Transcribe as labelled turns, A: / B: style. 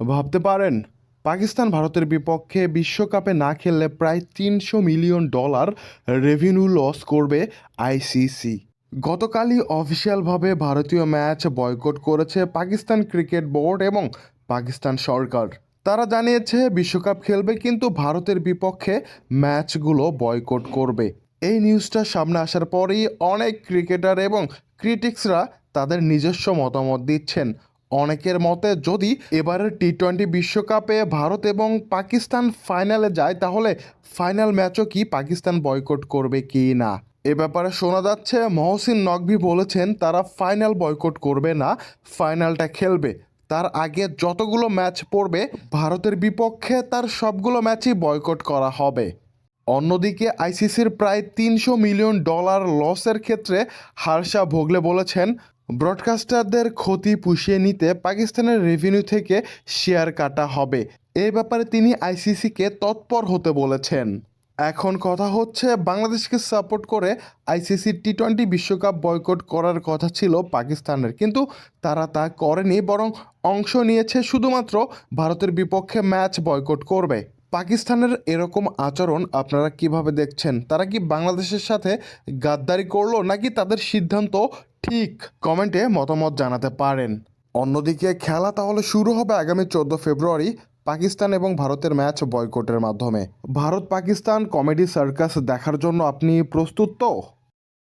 A: ভাবতে পারেন, পাকিস্তান ভারতের বিপক্ষে বিশ্বকাপে না খেললে প্রায় তিনশো মিলিয়ন ডলার রেভিনিউ লস করবে আইসিসি গতকালই অফিসিয়ালভাবে ভারতীয় ম্যাচ বয়কট করেছে পাকিস্তান ক্রিকেট বোর্ড এবং পাকিস্তান সরকার। তারা জানিয়েছে, বিশ্বকাপ খেলবে কিন্তু ভারতের বিপক্ষে ম্যাচগুলো বয়কট করবে। এই নিউজটা সামনে আসার পরেই অনেক ক্রিকেটার এবং ক্রিটিক্সরা তাদের নিজস্ব মতামত দিচ্ছেন। অনেকের মতে যদি এবারের টি টোয়েন্টি বিশ্বকাপে ভারত এবং পাকিস্তান ফাইনালে যায়, তাহলে ফাইনাল ম্যাচও কি পাকিস্তান বয়কট করবে কি না? এ ব্যাপারে শোনা যাচ্ছে, মহসিন নকভি বলেছেন তারা ফাইনাল বয়কট করবে না, ফাইনালটা খেলবে। তার আগে যতগুলো ম্যাচ পড়বে, ভারতের বিপক্ষে তার সবগুলো ম্যাচই বয়কট করা হবে। অন্যদিকে আইসিসির প্রায় তিনশো মিলিয়ন ডলার লসের ক্ষেত্রে হার্ষা ভোগলে বলেছেন, ব্রডকাস্টারদের ক্ষতি পুষিয়ে নিতে পাকিস্তানের রেভিনিউ থেকে শেয়ার কাটা হবে। এ ব্যাপারে তিনি আইসিসিকে তৎপর হতে বলেছেন। এখন কথা হচ্ছে, বাংলাদেশকে সাপোর্ট করে আইসিসি টি টোয়েন্টি বিশ্বকাপ বয়কট করার কথা ছিল পাকিস্তানের। কিন্তু তারা তা করেনি, বরং অংশ নিয়েছে শুধুমাত্র ভারতের বিপক্ষে ম্যাচ বয়কট করবে। পাকিস্তানের এরকম আচরণ আপনারা কীভাবে দেখছেন? তারা কি বাংলাদেশের সাথে গাদ্দারি করল নাকি তাদের সিদ্ধান্ত ঠিক? কমেন্টে মতামত জানাতে পারেন। অন্যদিকে খেলা তাহলে শুরু হবে আগামী চোদ্দ ফেব্রুয়ারি পাকিস্তান এবং ভারতের ম্যাচ বয়কটের মাধ্যমে। ভারত পাকিস্তান কমেডি সার্কাস দেখার জন্য আপনি প্রস্তুত তো?